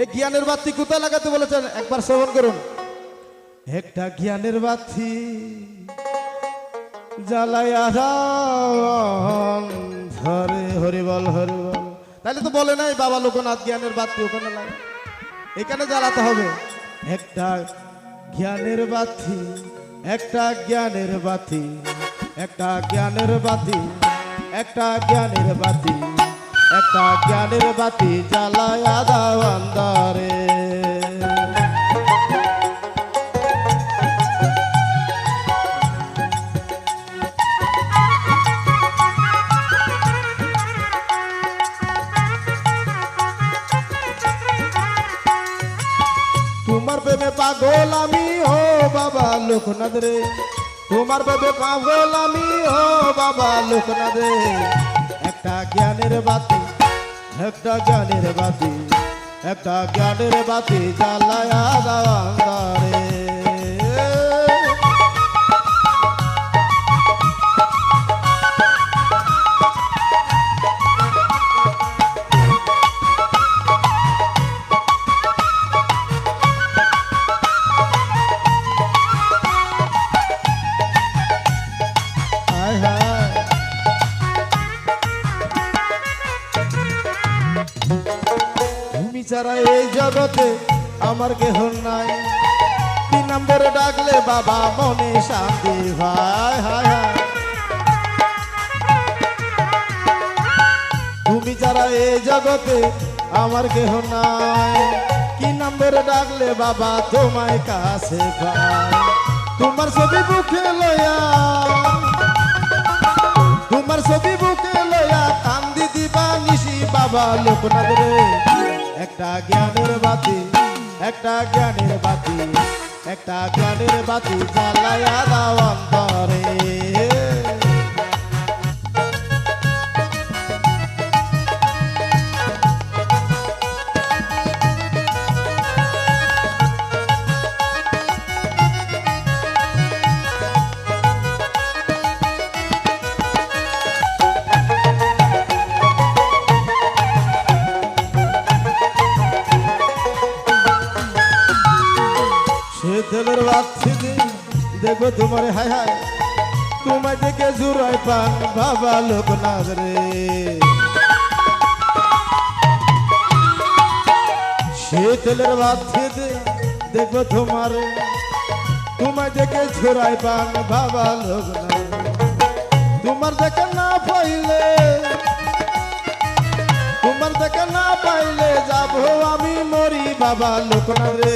এই জ্ঞানের বাতি কোথায় লাগাতে বলেছেন? একবার শ্রবণ করুন। একটা জ্ঞানের বাতি জ্বালাইয়া ধরে হরিবল হরিবল। তাহলে তো বলে নাই বাবা লোকনাথ জ্ঞানের বাতি ওখানে লাগে এখানে জ্বালাতে হবে। একটা জ্ঞানের বাতি একটা জ্ঞানের বাতি একটা জ্ঞানের বাতি একটা জ্ঞানের বাতি। একটা জ্ঞানের বাতি জ্বালায়া দাও অন্ধারে তোমার প্রেমে পাগল আমি ও বাবা লোকনাথ রে তোমার প্রেমে পাগল আমি ও বাবা লোকনাথ রে একটা জ্ঞানের বাতি একটা জ্ঞানের বাতি একটা জ্ঞানের বাতি জ্বালায়া দাওয়ারে হায় ছাড়া এই জগতে আমার কেহ নাই। তিন নম্বরে ডাকলে বাবা মনে শান্তি ভাই হায় হায়। তুমি ছাড়া এই জগতে আমার কেহ নাই। কি নম্বরে ডাকলে বাবা তোমায় কাছে ভাই তোমার ছবি বুকে লয়া তোমার ছবি বুকে লয়া কান্দি দিবা নিশি বাবা লোকনাথ রে। একটা জ্ঞানের বাতি একটা জ্ঞানের বাতি একটা জ্ঞানের বাতি জ্বালায়া দাও অন্তরে। সে তেলের বাচ্ছি দেখো তোমার, হায় হায় তোমায় দেখে জুড়াই পান বাবা লোকনাথ রে। সে তেলের বাচ্ছি দেখো তোমার তোমায় দেখে ঝুরাই পান বাবা লোকনাথ, তোমার দেখে না পাইলে, তোমার দেখে না পাইলে যাব আমি মরি। বাবা লোকনাথ রে।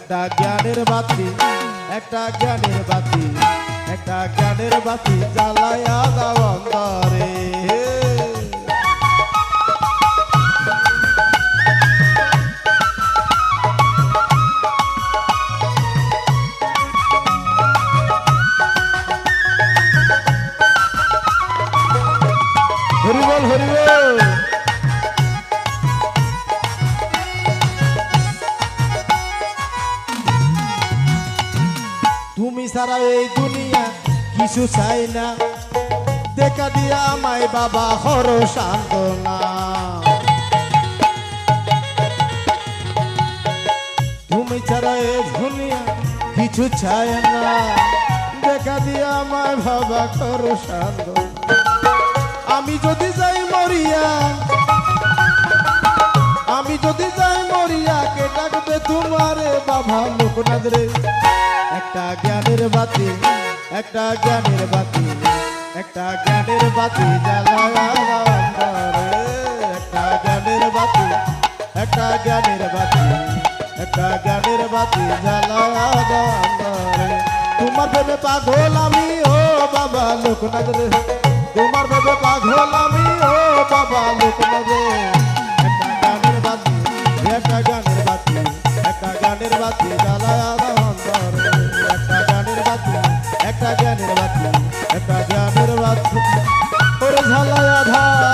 একটা জ্ঞানের বাতি একটা জ্ঞানের বাতি একটা জ্ঞানের বাতি জ্বালায়া দাও অন্তরে হরিবল হরিবল সারা এই দুনিয়া কিছু চাই না। দেখা দিয়া আমায় বাবা হর সান্ত্বনা। তুমি ছাড়া এই দুনিয়া কিছু চাই না। দেখা দিয়া আমায় বাবা হর সান্ত্বনা। আমি যদি যাই মরিয়া, আমি যদি যাই মরিয়া, কে ডাকবে তোমারে বাবা লোকনাথ রে একটা বাতি, একটা জ্ঞানের বাতি, একটা জ্ঞানের বাতি একটা জ্ঞানের বাতি, একটা জ্ঞানের বাতি, একটা জ্ঞানের বাতি তোমার প্রেমে পাগল আমি, ও বাবা লোকনাথ রে। তোমার প্রেমে পাগল আমি, ও বাবা লোকনাথ রে। निर्वाती एका द्या निर्वाती झाला आधार